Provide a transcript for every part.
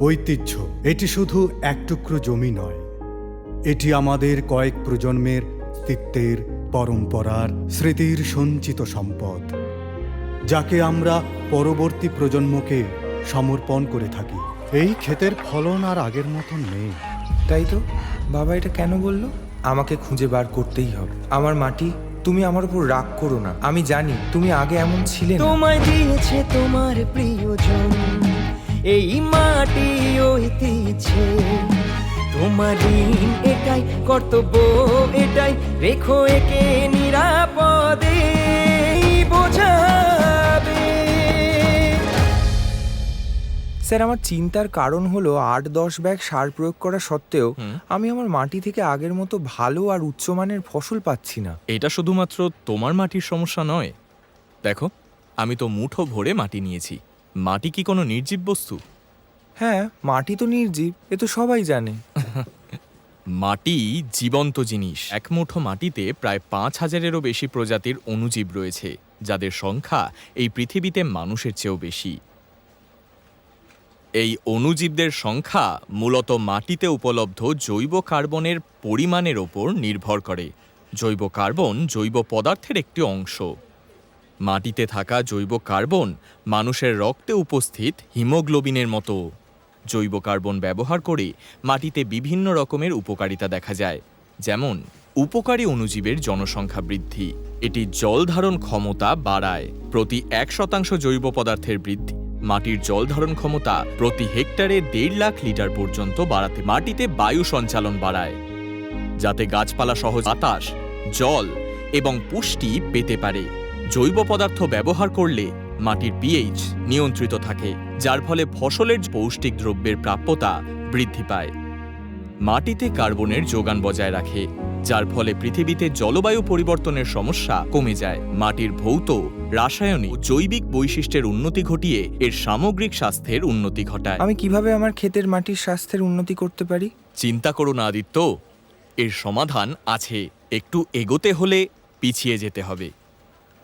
ঐতিহ্য এটি শুধু এক টুকরো জমি নয়। এটি আমাদের কয়েক প্রজন্মের স্তিত্বের পরম্পরার স্মৃতির সঞ্চিত সম্পদ যাকে আমরা পরবর্তী প্রজন্মকে সমর্পণ করে থাকি। এই ক্ষেতের ফলন আর আগের মতন নেই। তাই তো? বাবা এটা কেন বলল? আমাকে খুঁজে বার করতেই হবে। আমার মাটি তুমি আমার উপর রাগ করো না। আমি জানি তুমি আগে এমন ছিলে না। তোমায় দিয়েছে তোমার প্রিয়জন। এই মাটি ঐতিহ্যে। তোমার ঋণ এটাই কর্তব্য এটাই রেখো একে নিরাপদে বোঝাবে। স্যার আমার চিন্তার কারণ হলো আট দশ ব্যাগ সার প্রয়োগ করা সত্ত্বেও আমি আমার মাটি থেকে আগের মতো ভালো আর উচ্চমানের ফসল পাচ্ছি না। এটা শুধুমাত্র তোমার মাটির সমস্যা নয়। দেখো আমি তো মুঠো ভরে মাটি নিয়েছি। মাটি কি কোনো নির্জীব বস্তু? হ্যাঁ মাটি তো নির্জীব এ তো সবাই জানে। মাটি জীবন্ত জিনিস। এক মুঠো মাটিতে প্রায় পাঁচ হাজারেরও বেশি প্রজাতির অণুজীব রয়েছে যাদের সংখ্যা এই পৃথিবীতে মানুষের চেয়েও বেশি। এই অণুজীবদের সংখ্যা মূলত মাটিতে উপলব্ধ জৈব কার্বনের পরিমাণের ওপর নির্ভর করে। জৈব কার্বন জৈব পদার্থের একটি অংশ। মাটিতে থাকা জৈব কার্বন মানুষের রক্তে উপস্থিত হিমোগ্লোবিনের মতো। জৈব কার্বন ব্যবহার করে মাটিতে বিভিন্ন রকমের উপকারিতা দেখা যায়, যেমন উপকারী অণুজীবের জনসংখ্যা বৃদ্ধি, এটি জল ধারণ ক্ষমতা বাড়ায়, প্রতি এক শতাংশ জৈব পদার্থের বৃদ্ধি, মাটির জল ধারণ ক্ষমতা প্রতি হেক্টরে দেড় লাখ লিটার পর্যন্ত বাড়াতে মাটিতে বায়ু সঞ্চালন বাড়ায়, যাতে গাছপালা সহজ বাতাস, জল এবং পুষ্টি পেতে পারে। জৈব পদার্থ ব্যবহার করলে মাটির পিএইচ নিয়ন্ত্রিত থাকে যার ফলে ফসলের পৌষ্টিক দ্রব্যের প্রাপ্যতা বৃদ্ধি পায়। মাটিতে কার্বনের যোগান বজায় রাখে যার ফলে পৃথিবীতে জলবায়ু পরিবর্তনের সমস্যা কমে যায়। মাটির ভৌত রাসায়নিক ও জৈবিক বৈশিষ্ট্যের উন্নতি ঘটিয়ে এর সামগ্রিক স্বাস্থ্যের উন্নতি ঘটায়। আমি কীভাবে আমার ক্ষেতের মাটির স্বাস্থ্যের উন্নতি করতে পারি? চিন্তা করো না আদিত্য। এর সমাধান আছে। একটু এগোতে হলে পিছিয়ে যেতে হবে।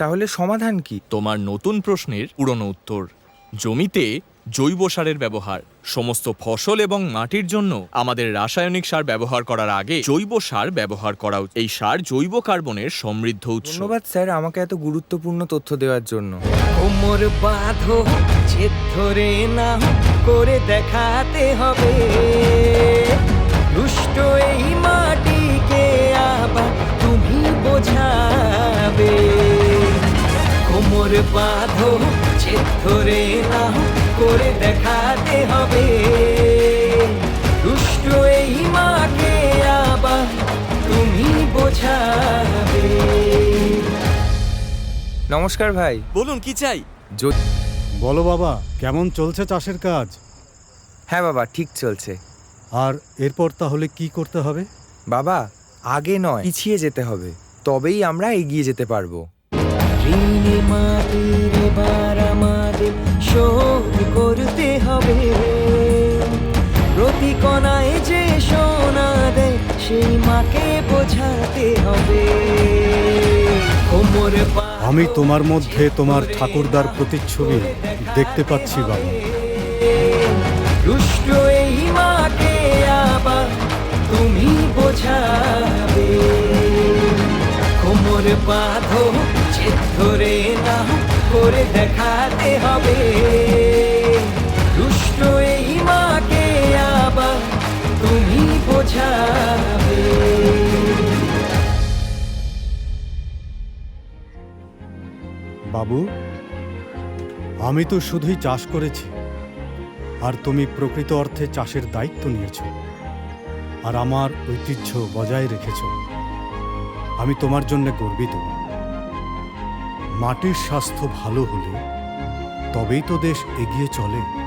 তাহলে সমাধান কি? তোমার নতুন প্রশ্নের পুরনো উত্তর। জমিতে জৈব সারের ব্যবহার। সমস্ত ফসল এবং মাটির জন্য আমাদের রাসায়নিক সার ব্যবহার করার আগে জৈব সার ব্যবহার করা উচিত। এই সার জৈব কার্বনের সমৃদ্ধ উৎস। ধন্যবাদ স্যার আমাকে এত গুরুত্বপূর্ণ তথ্য দেওয়ার জন্য। কোমর বাঁধো জেদ ধরে না করে দেখাতে হবে। দুষ্ট এই মাটিকে আবার তুমি বোঝাবে কোমর বাঁধো জেদ ধরে না করে দেখাতে হবে। দুষ্ট এই মাকে আবার তুমি বোঝাবে। নমস্কার ভাই। বলুন কি চাই? যদি বলো বাবা কেমন চলছে চাষের কাজ? হ্যাঁ বাবা ঠিক চলছে। আর এরপর তাহলে কি করতে হবে? বাবা আগে নয় পিছিয়ে যেতে হবে। তবেই আমরা এগিয়ে যেতে পারব। ঋণে মাটির এবার আমাদের শোধ করতে হবে প্রতি কণায় যে সোনা দেয় সেই মাকে বোঝাতে হবে। আমি তোমার মধ্যে তোমার ঠাকুরদার প্রতিচ্ছবি দেখতে পাচ্ছি বাবা। দুষ্ট এই মাকে কোমর বাঁধো জেদ ধরে না করে দেখাতে হবে। দুষ্ট এই মাকে আবার তুমি বোঝাবে। বাবু, আমি তো শুধুই চাষ করেছি, আর তুমি প্রকৃত অর্থে চাষের দায়িত্ব নিয়েছ, আর আমার ঐতিহ্য বজায় রেখেছ। আমি তোমার জন্য গর্বিত। মাটির স্বাস্থ্য ভালো হলে তবেই তো দেশ এগিয়ে চলে।